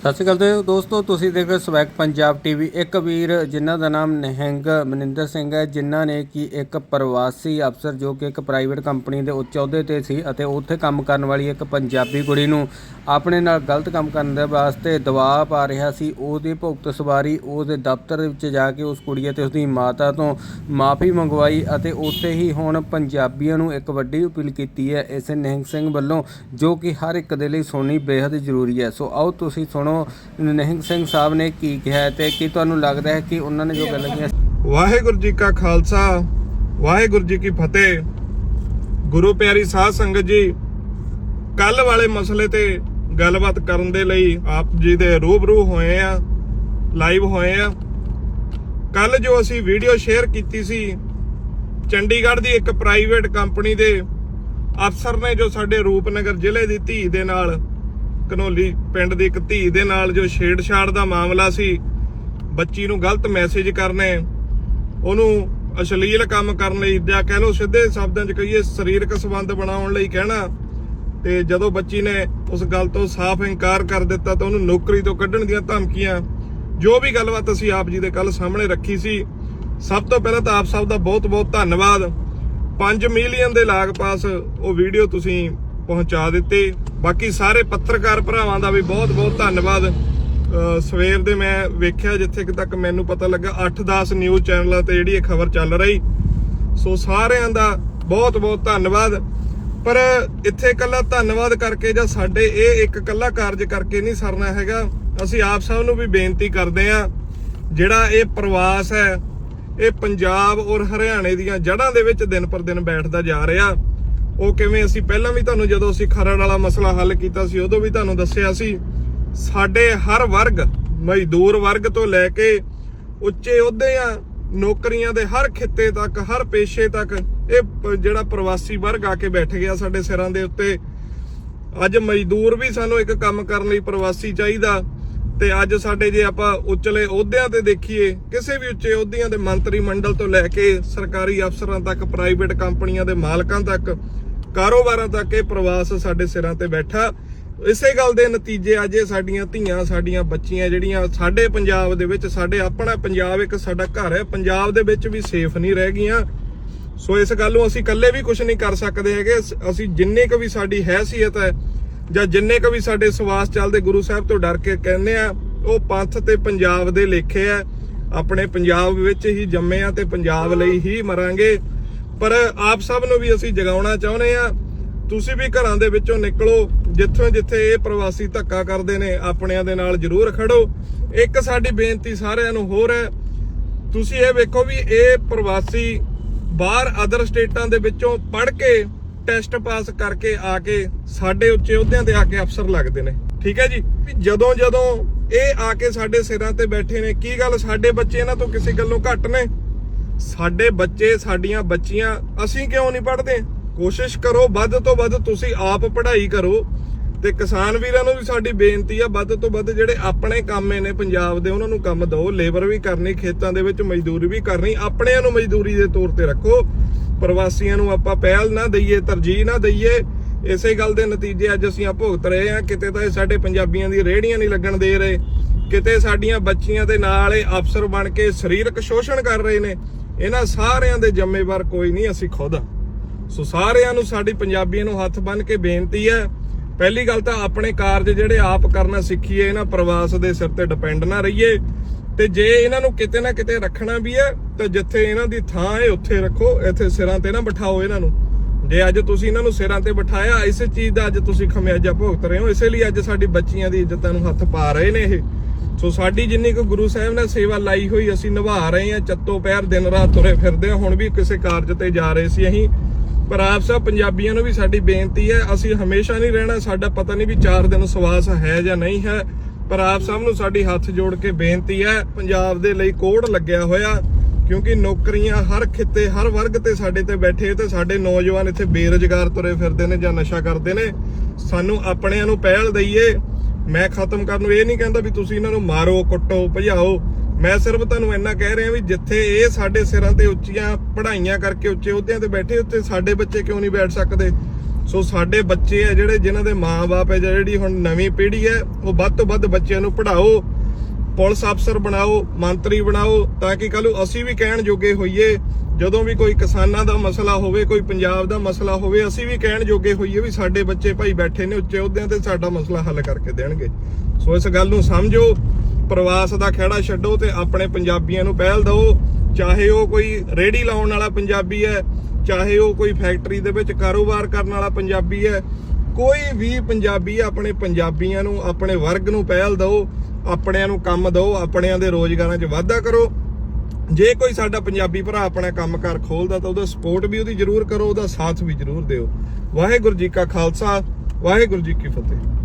ਸਤਿ ਸ਼੍ਰੀ ਅਕਾਲ ਤੇ ਦੋਸਤੋ, ਤੁਸੀਂ ਦੇਖ ਰਹੇ ਹੋ ਸਵੈਗ ਪੰਜਾਬ ਟੀਵੀ। ਇੱਕ ਵੀਰ ਜਿਨ੍ਹਾਂ ਦਾ ਨਾਮ ਨਿਹੰਗ ਮਨਿੰਦਰ ਸਿੰਘ ਹੈ, ਜਿਨ੍ਹਾਂ ਨੇ ਕਿ ਇੱਕ ਪ੍ਰਵਾਸੀ ਅਫਸਰ ਜੋ ਕਿ ਇੱਕ ਪ੍ਰਾਈਵੇਟ ਕੰਪਨੀ ਦੇ ਉੱਚ ਅਹੁਦੇ ਤੇ ਸੀ ਅਤੇ ਉੱਥੇ ਕੰਮ ਕਰਨ ਵਾਲੀ ਇੱਕ ਪੰਜਾਬੀ ਕੁੜੀ ਨੂੰ ਆਪਣੇ ਨਾਲ ਗਲਤ ਕੰਮ ਕਰਨ ਦੇ ਵਾਸਤੇ ਦਬਾਅ ਪਾ ਰਿਹਾ ਸੀ। ਉਹਦੀ ਭੁਗਤ ਸਵਾਰੀ ਉਹਦੇ ਦਫ਼ਤਰ ਵਿੱਚ ਜਾ ਕੇ ਉਸ ਕੁੜੀ ਅਤੇ ਉਸਦੀ ਮਾਤਾ ਤੋਂ ਮਾਫੀ ਮੰਗਵਾਈ ਅਤੇ ਉੱਥੇ ਹੀ ਹੁਣ ਪੰਜਾਬੀਆਂ ਨੂੰ ਇੱਕ ਵੱਡੀ ਅਪੀਲ ਕੀਤੀ ਹੈ ਇਸ ਨਿਹੰਗ ਸਿੰਘ ਵੱਲੋਂ, ਜੋ ਕਿ ਹਰ ਇੱਕ ਦੇ ਲਈ ਸੁਣੀ ਬੇहद ਜ਼ਰੂਰੀ ਹੈ। ਸੋ ਆਓ ਤੁਸੀਂ ਸੁਣੋ ਨਿਹੰਗ ਸਿੰਘ ਸਾਹਿਬ ਨੇ ਕੀ ਕਿਹਾ ਤੇ ਕੀ ਤੁਹਾਨੂੰ ਲੱਗਦਾ ਹੈ ਕਿ ਉਹਨਾਂ ਨੇ ਜੋ ਗੱਲ ਕਹੀ ਵਾਹਿਗੁਰੂ ਜੀ ਕਾ ਖਾਲਸਾ, ਵਾਹਿਗੁਰੂ ਜੀ ਕੀ ਫਤਿਹ। ਗੁਰੂ ਪਿਆਰੀ ਸਾਧ ਸੰਗਤ ਜੀ, ਕੱਲ ਵਾਲੇ ਮਸਲੇ ਤੇ ਗੱਲਬਾਤ ਕਰਨ ਦੇ ਲਈ ਆਪ ਜੀ ਦੇ ਰੂਬਰੂ ਹੋਏ ਆ, ਲਾਈਵ ਹੋਏ ਆ। ਕੱਲ ਜੋ ਅਸੀਂ ਵੀਡੀਓ ਸ਼ੇਅਰ ਕੀਤੀ ਸੀ, ਚੰਡੀਗੜ੍ਹ ਦੀ ਇੱਕ ਪ੍ਰਾਈਵੇਟ ਕੰਪਨੀ ਦੇ ਅਫਸਰ ਨੇ ਜੋ ਸਾਡੇ ਰੂਪਨਗਰ ਜ਼ਿਲ੍ਹੇ ਦੀ ਧੀ ਦੇ ਨਾਲ ਕਨੋਲੀ ਪਿੰਡ ਦੀ ਇੱਕ ਧੀ ਦੇ ਨਾਲ ਜੋ ਛੇੜਛਾੜ ਦਾ ਮਾਮਲਾ ਸੀ, ਬੱਚੀ ਨੂੰ ਗਲਤ ਮੈਸੇਜ ਕਰਨੇ, ਉਹਨੂੰ ਅਸ਼ਲੀਲ ਕੰਮ ਕਰਨ ਲਈ ਜਾਂ ਕਹਿ ਲਓ ਸਿੱਧੇ ਸ਼ਬਦਾਂ 'ਚ ਕਹੀਏ ਸਰੀਰਕ ਸੰਬੰਧ ਬਣਾਉਣ ਲਈ ਕਹਿਣਾ, ਤੇ ਜਦੋਂ ਬੱਚੀ ਨੇ ਉਸ ਗੱਲ ਤੋਂ ਸਾਫ਼ ਇਨਕਾਰ ਕਰ ਦਿੱਤਾ ਤਾਂ ਉਹਨੂੰ ਨੌਕਰੀ ਤੋਂ ਕੱਢਣ ਦੀਆਂ ਧਮਕੀਆਂ, ਜੋ ਵੀ ਗੱਲਬਾਤ ਅਸੀਂ ਆਪ ਜੀ ਦੇ ਕੱਲ ਸਾਹਮਣੇ ਰੱਖੀ ਸੀ, ਸਭ ਤੋਂ ਪਹਿਲਾਂ ਤਾਂ ਆਪ ਸਭ ਦਾ ਬਹੁਤ-ਬਹੁਤ ਧੰਨਵਾਦ। 5 ਮਿਲੀਅਨ ਦੇ ਲਾਗ ਪਾਸ ਉਹ ਵੀਡੀਓ ਤੁਸੀਂ ਪਹੁੰਚਾ ਦਿੱਤੀ। ਬਾਕੀ ਸਾਰੇ ਪੱਤਰਕਾਰ ਭਰਾਵਾਂ ਦਾ ਵੀ ਬਹੁਤ-ਬਹੁਤ ਧੰਨਵਾਦ। ਸਵੇਰ ਦੇ ਮੈਂ ਵੇਖਿਆ ਜਿੱਥੇ ਤੱਕ ਮੈਨੂੰ ਪਤਾ ਲੱਗਾ 8-10 ਨਿਊਜ਼ ਚੈਨਲਾਂ ਤੇ ਜਿਹੜੀ ਇਹ ਖਬਰ ਚੱਲ ਰਹੀ। ਸੋ ਸਾਰਿਆਂ ਦਾ ਬਹੁਤ-ਬਹੁਤ ਧੰਨਵਾਦ। ਪਰ ਇੱਥੇ ਕੱਲਾ ਧੰਨਵਾਦ ਕਰਕੇ ਜਾਂ ਸਾਡੇ ਇਹ ਇੱਕ ਕੱਲਾ ਕਾਰਜ ਕਰਕੇ ਨਹੀਂ ਸਰਨਾ ਹੈਗਾ। ਅਸੀਂ ਆਪ ਸਭ ਨੂੰ ਵੀ ਬੇਨਤੀ ਕਰਦੇ ਆ ਜਿਹੜਾ ਇਹ ਪ੍ਰਵਾਸ ਹੈ, ਇਹ ਪੰਜਾਬ ਔਰ ਹਰਿਆਣੇ ਦੀਆਂ ਜੜ੍ਹਾਂ ਦੇ ਵਿੱਚ ਦਿਨ ਪਰ ਦਿਨ ਬੈਠਦਾ ਜਾ ਰਿਹਾ। ਉਹ ਕਿਵੇਂ ਅਸੀਂ ਪਹਿਲਾਂ ਵੀ ਤੁਹਾਨੂੰ ਜਦੋਂ ਅਸੀਂ ਖਰੜ ਵਾਲਾ ਮਸਲਾ ਹੱਲ ਕੀਤਾ ਸੀ, ਉਦੋਂ ਵੀ ਤੁਹਾਨੂੰ ਦੱਸਿਆ ਸੀ, ਸਾਡੇ ਹਰ ਵਰਗ, ਮਜ਼ਦੂਰ ਵਰਗ ਤੋਂ ਲੈ ਕੇ ਉੱਚੇ ਅਹੁਦਿਆਂ ਨੌਕਰੀਆਂ ਦੇ ਹਰ ਖਿੱਤੇ ਤੱਕ, ਹਰ ਪੇਸ਼ੇ ਤੱਕ, ਇਹ ਜਿਹੜਾ ਪ੍ਰਵਾਸੀ ਵਰਗ ਆ ਕੇ ਬੈਠ ਗਿਆ ਸਾਡੇ ਸਿਰਾਂ ਦੇ ਉੱਤੇ। ਅੱਜ ਮਜ਼ਦੂਰ ਵੀ ਸਾਨੂੰ ਇੱਕ ਕੰਮ ਕਰਨ ਲਈ ਪ੍ਰਵਾਸੀ ਚਾਹੀਦਾ ਤੇ ਅੱਜ ਸਾਡੇ ਜੇ ਆਪਾਂ ਉੱਚਲੇ ਅਹੁਦਿਆਂ ਤੇ ਦੇਖੀਏ, ਕਿਸੇ ਵੀ ਉੱਚੇ ਅਹੁਦਿਆਂ ਦੇ ਮੰਤਰੀ ਮੰਡਲ ਤੋਂ ਲੈ ਕੇ ਸਰਕਾਰੀ ਅਫਸਰਾਂ ਤੱਕ ਪ੍ਰਾਈਵੇਟ ਕੰਪਨੀਆਂ ਦੇ ਮਾਲਕਾਂ ਤੱਕ ਕਾਰੋਬਾਰਾਂ ਤੱਕ ਇਹ ਪ੍ਰਵਾਸ ਸਾਡੇ ਸਿਰਾਂ ਤੇ ਬੈਠਾ। ਇਸੇ ਗੱਲ ਦੇ ਨਤੀਜੇ ਅੱਜ ਇਹ ਸਾਡੀਆਂ ਧੀਆਂ, ਸਾਡੀਆਂ ਬੱਚੀਆਂ ਜਿਹੜੀਆਂ ਸਾਡੇ ਪੰਜਾਬ ਦੇ ਵਿੱਚ, ਸਾਡੇ ਆਪਣਾ ਪੰਜਾਬ ਇੱਕ ਸਾਡਾ ਘਰ ਹੈ, ਪੰਜਾਬ ਦੇ ਵਿੱਚ ਵੀ ਸੇਫ ਨਹੀਂ ਰਹਿ ਗਈਆਂ। ਸੋ ਇਸ ਗੱਲ ਨੂੰ ਅਸੀਂ ਇਕੱਲੇ ਵੀ ਕੁਝ ਨਹੀਂ ਕਰ ਸਕਦੇ ਹੈਗੇ। ਅਸੀਂ ਜਿੰਨੇ ਕੁ ਵੀ ਸਾਡੀ ਹੈਸੀਅਤ ਹੈ ਜਾਂ ਜਿੰਨੇ ਕੁ ਵੀ ਸਾਡੇ ਸਵਾਸ ਚੱਲਦੇ, ਗੁਰੂ ਸਾਹਿਬ ਤੋਂ ਡਰ ਕੇ ਕਹਿੰਦੇ ਆ, ਉਹ ਪੰਥ ਤੇ ਪੰਜਾਬ ਦੇ ਲੇਖੇ ਆ। ਆਪਣੇ ਪੰਜਾਬ ਵਿੱਚ ਹੀ ਜੰਮੇ ਆ ਤੇ ਪੰਜਾਬ ਲਈ ਹੀ ਮਰਾਂਗੇ। ਪਰ ਆਪ ਸਭ ਨੂੰ ਵੀ ਅਸੀਂ ਜਗਾਉਣਾ ਚਾਹੁੰਦੇ ਆ ਤੁਸੀਂ ਵੀ ਘਰਾਂ ਦੇ ਵਿੱਚੋਂ ਨਿਕਲੋ, ਜਿੱਥੋਂ ਜਿੱਥੇ ਇਹ ਪ੍ਰਵਾਸੀ ਧੱਕਾ ਕਰਦੇ ਨੇ, ਆਪਣਿਆਂ ਦੇ ਨਾਲ ਜ਼ਰੂਰ ਖੜੋ। ਇੱਕ ਸਾਡੀ ਬੇਨਤੀ ਸਾਰਿਆਂ ਨੂੰ ਹੋਰ ਹੈ, ਤੁਸੀਂ ਇਹ ਵੇਖੋ ਵੀ ਇਹ ਪ੍ਰਵਾਸੀ ਬਾਹਰ ਅਦਰ ਸਟੇਟਾਂ ਦੇ ਵਿੱਚੋਂ ਪੜ੍ਹ ਕੇ ਟੈਸਟ ਪਾਸ ਕਰਕੇ ਆ ਕੇ ਸਾਡੇ ਉੱਚੇ ਅਹੁਦਿਆਂ ਤੇ ਆ ਕੇ ਅਫਸਰ ਲੱਗਦੇ ਨੇ। ਠੀਕ ਹੈ ਜੀ? ਵੀ ਜਦੋਂ ਜਦੋਂ ਇਹ ਆ ਕੇ ਸਾਡੇ ਸਿਰਾਂ ਤੇ ਬੈਠੇ ਨੇ, ਕੀ ਗੱਲ ਸਾਡੇ ਬੱਚੇ ਇਹਨਾਂ ਤੋਂ ਕਿਸੇ ਗੱਲੋਂ ਘੱਟ ਨੇ? ਸਾਡੇ ਬੱਚੇ, ਸਾਡੀਆਂ ਬੱਚੀਆਂ, ਅਸੀਂ ਕਿਉਂ ਨਹੀਂ ਪੜ੍ਹਦੇ? ਕੋਸ਼ਿਸ਼ ਕਰੋ, ਵੱਧ ਤੋਂ ਵੱਧ ਤੁਸੀਂ ਆਪ ਪੜ੍ਹਾਈ ਕਰੋ ਤੇ ਕਿਸਾਨ ਵੀਰਾਂ ਨੂੰ ਵੀ ਸਾਡੀ ਬੇਨਤੀ ਆ, ਵੱਧ ਤੋਂ ਵੱਧ ਜਿਹੜੇ ਆਪਣੇ ਕੰਮੇ ਨੇ ਪੰਜਾਬ ਦੇ, ਉਹਨਾਂ ਨੂੰ ਕੰਮ ਦਿਓ ਲੇਬਰ ਵੀ ਕਰਨੀ, ਖੇਤਾਂ ਦੇ ਵਿੱਚ ਮਜ਼ਦੂਰੀ ਵੀ ਕਰਨੀ, ਆਪਣਿਆਂ ਨੂੰ ਮਜ਼ਦੂਰੀ ਦੇ ਤੌਰ ਤੇ ਰੱਖੋ। ਪ੍ਰਵਾਸੀਆਂ ਨੂੰ ਆਪਾਂ ਪਹਿਲ ਨਾ ਦਈਏ, ਤਰਜੀਹ ਨਾ ਦਈਏ। ਇਸੇ ਗੱਲ ਦੇ ਨਤੀਜੇ ਅੱਜ ਅਸੀਂ ਆ ਭੁਗਤ ਰਹੇ ਆ ਕਿਤੇ ਤਾਂ ਇਹ ਸਾਡੇ ਪੰਜਾਬੀਆਂ ਦੀ ਰੇੜੀਆਂ ਨਹੀਂ ਲੱਗਣ ਦੇ ਰਹੇ। ਕਿਤੇ ਸਾਡੀਆਂ ਬੱਚੀਆਂ ਦੇ ਨਾਲ ਇਹ ਅਫਸਰ ਬਣ ਕੇ ਸਰੀਰਕ ਸ਼ੋਸ਼ਣ ਕਰ ਰਹੇ ਨੇ। ਇਹਨਾਂ ਸਾਰਿਆਂ ਦੇ ਜ਼ਿੰਮੇਵਾਰ ਕੋਈ ਨਹੀਂ, ਅਸੀਂ ਖੁਦ ਆ ਸੋ ਸਾਰਿਆਂ ਨੂੰ, ਸਾਡੀ ਪੰਜਾਬੀਆਂ ਨੂੰ ਹੱਥ ਬੰਨ ਕੇ ਬੇਨਤੀ ਹੈ, ਪਹਿਲੀ ਗੱਲ ਤਾਂ ਆਪਣੇ ਕਾਰਜ ਜਿਹੜੇ ਆਪ ਕਰਨਾ ਸਿੱਖੀਏ, ਇਹਨਾਂ ਪ੍ਰਵਾਸ ਦੇ ਸਿਰ ਤੇ ਡਿਪੈਂਡ ਨਾ ਰਹੀਏ। ਤੇ ਜੇ ਇਹਨਾਂ ਨੂੰ ਕਿਤੇ ਨਾ ਕਿਤੇ ਰੱਖਣਾ ਵੀ ਹੈ, ਤਾਂ ਜਿੱਥੇ ਇਹਨਾਂ ਦੀ ਥਾਂ ਹੈ, ਉੱਥੇ ਰੱਖੋ, ਇੱਥੇ ਸਿਰਾਂ ਤੇ ਨਾ ਬਿਠਾਓ ਇਹਨਾਂ ਨੂੰ। ਜੇ ਅੱਜ ਤੁਸੀਂ ਇਹਨਾਂ ਨੂੰ ਸਿਰਾਂ ਤੇ ਬਿਠਾਇਆ, ਇਸੇ ਚੀਜ਼ ਦਾ ਅੱਜ ਤੁਸੀਂ ਖਮਿਆਜਾ ਭੁਗਤ ਰਹੇ ਹੋ, ਇਸੇ ਲਈ ਅੱਜ ਸਾਡੀ ਬੱਚੀਆਂ ਦੀ ਇੱਜ਼ਤਾਂ ਨੂੰ ਹੱਥ ਪਾ ਰਹੇ ਨੇ ਇਹ। ਸੋ ਸਾਡੀ ਜਿੰਨੀ ਕੁ ਗੁਰੂ ਸਾਹਿਬ ਨੇ ਸੇਵਾ ਲਾਈ ਹੋਈ, ਅਸੀਂ ਨਿਭਾ ਰਹੇ ਹਾਂ, ਚੱਤੋ ਪੈਰ ਦਿਨ ਰਾਤ ਤੁਰੇ ਫਿਰਦੇ ਹਾਂ, ਹੁਣ ਵੀ ਕਿਸੇ ਕਾਰਜ ਤੇ ਜਾ ਰਹੇ ਸੀ ਅਸੀਂ। ਪਰ ਆਪ ਸਭ ਪੰਜਾਬੀਆਂ ਨੂੰ ਵੀ ਸਾਡੀ ਬੇਨਤੀ ਹੈ, ਅਸੀਂ ਹਮੇਸ਼ਾ ਨਹੀਂ ਰਹਿਣਾ, ਸਾਡਾ ਪਤਾ ਨਹੀਂ ਵੀ 4 ਦਿਨ ਸਵਾਸ ਹੈ ਜਾਂ ਨਹੀਂ ਹੈ, ਪਰ ਆਪ ਸਭ ਨੂੰ ਸਾਡੀ ਹੱਥ ਜੋੜ ਕੇ ਬੇਨਤੀ ਹੈ, ਪੰਜਾਬ ਦੇ ਲਈ ਕੋੜ ਲੱਗਿਆ ਹੋਇਆ, ਕਿਉਂਕਿ ਨੌਕਰੀਆਂ ਹਰ ਖਿੱਤੇ, ਹਰ ਵਰਗ ਤੇ ਸਾਡੇ ਤੇ ਬੈਠੇ ਤੇ ਸਾਡੇ ਨੌਜਵਾਨ ਇੱਥੇ ਬੇਰੁਜ਼ਗਾਰ ਤੁਰੇ ਫਿਰਦੇ ਨੇ ਜਾਂ ਨਸ਼ਾ ਕਰਦੇ ਨੇ। ਸਾਨੂੰ ਆਪਣਿਆਂ ਨੂੰ ਪਹਿਲ ਦਈਏ ਮੈਂ ਖਤਮ ਕਰਨ ਨੂੰ ਇਹ ਨਹੀਂ ਕਹਿੰਦਾ ਵੀ ਤੁਸੀਂ ਇਹਨਾਂ ਨੂੰ ਮਾਰੋ, ਕੁੱਟੋ, ਭਜਾਓ। ਮੈਂ ਸਿਰਫ ਤੁਹਾਨੂੰ ਇੰਨਾ ਕਹਿ ਰਿਹਾ ਵੀ ਜਿੱਥੇ ਇਹ ਸਾਡੇ ਸਿਰਾਂ ਤੇ ਉੱਚੀਆਂ ਪੜ੍ਹਾਈਆਂ ਕਰਕੇ ਉੱਚੇ ਅਹੁਦਿਆਂ ਤੇ ਬੈਠੇ, ਉੱਥੇ ਸਾਡੇ ਬੱਚੇ ਕਿਉਂ ਨਹੀਂ ਬੈਠ ਸਕਦੇ? ਸੋ ਸਾਡੇ ਬੱਚੇ ਆ ਜਿਹੜੇ, ਜਿਨ੍ਹਾਂ ਦੇ ਮਾਪੇ ਹੈ ਜਾਂ ਜਿਹੜੀ ਹੁਣ ਨਵੀਂ ਪੀੜ੍ਹੀ ਹੈ ਉਹ ਵੱਧ ਤੋਂ ਵੱਧ ਬੱਚਿਆਂ ਨੂੰ ਪੜ੍ਹਾਓ, ਪੁਲਿਸ ਅਫਸਰ ਬਣਾਓ, ਮੰਤਰੀ ਬਣਾਓ, ਤਾਂ ਕਿ ਕੱਲ ਨੂੰ ਅਸੀਂ ਵੀ ਕਹਿਣ ਜੋਗੇ ਹੋਈਏ ਜਦੋਂ ਵੀ ਕੋਈ ਕਿਸਾਨਾਂ ਦਾ ਮਸਲਾ ਹੋਵੇ, ਕੋਈ ਪੰਜਾਬ ਦਾ ਮਸਲਾ ਹੋਵੇ, ਅਸੀਂ ਵੀ ਕਹਿਣ ਜੋਗੇ ਹੋਈਏ ਵੀ ਸਾਡੇ ਬੱਚੇ ਭਾਈ ਬੈਠੇ ਨੇ ਉੱਚੇ ਅਹੁਦਿਆਂ ਤੇ ਸਾਡਾ ਮਸਲਾ ਹੱਲ ਕਰਕੇ ਦੇਣਗੇ। ਸੋ ਇਸ ਗੱਲ ਨੂੰ ਸਮਝੋ, ਪ੍ਰਵਾਸ ਦਾ ਖਹਿੜਾ ਛੱਡੋ ਤੇ ਆਪਣੇ ਪੰਜਾਬੀਆਂ ਨੂੰ ਪਹਿਲ ਦਿਓ। ਚਾਹੇ ਉਹ ਕੋਈ ਰੇੜੀ ਲਾਉਣ ਵਾਲਾ ਪੰਜਾਬੀ ਹੈ, ਚਾਹੇ ਉਹ ਕੋਈ ਫੈਕਟਰੀ ਦੇ ਵਿੱਚ ਕਾਰੋਬਾਰ ਕਰਨ ਵਾਲਾ ਪੰਜਾਬੀ ਹੈ, ਕੋਈ ਵੀ ਪੰਜਾਬੀ ਆਪਣੇ ਪੰਜਾਬੀਆਂ ਨੂੰ, ਆਪਣੇ ਵਰਗ ਨੂੰ ਪਹਿਲ ਦਿਓ, ਆਪਣਿਆਂ ਨੂੰ ਕੰਮ ਦਿਓ, ਆਪਣਿਆਂ ਦੇ ਰੋਜ਼ਗਾਰਾਂ 'ਚ ਵਾਧਾ ਕਰੋ। ਜੇ ਕੋਈ ਸਾਡਾ ਪੰਜਾਬੀ ਭਰਾ ਆਪਣਾ ਕੰਮਕਾਰ ਖੋਲਦਾ ਤਾਂ ਉਹਦਾ ਸਪੋਰਟ ਵੀ ਉਹਦੀ ਜ਼ਰੂਰ ਕਰੋ, ਉਹਦਾ ਸਾਥ ਵੀ ਜ਼ਰੂਰ ਦਿਓ। ਵਾਹਿਗੁਰੂ ਜੀ ਕਾ ਖਾਲਸਾ, ਵਾਹਿਗੁਰੂ ਜੀ ਕੀ ਫਤਿਹ।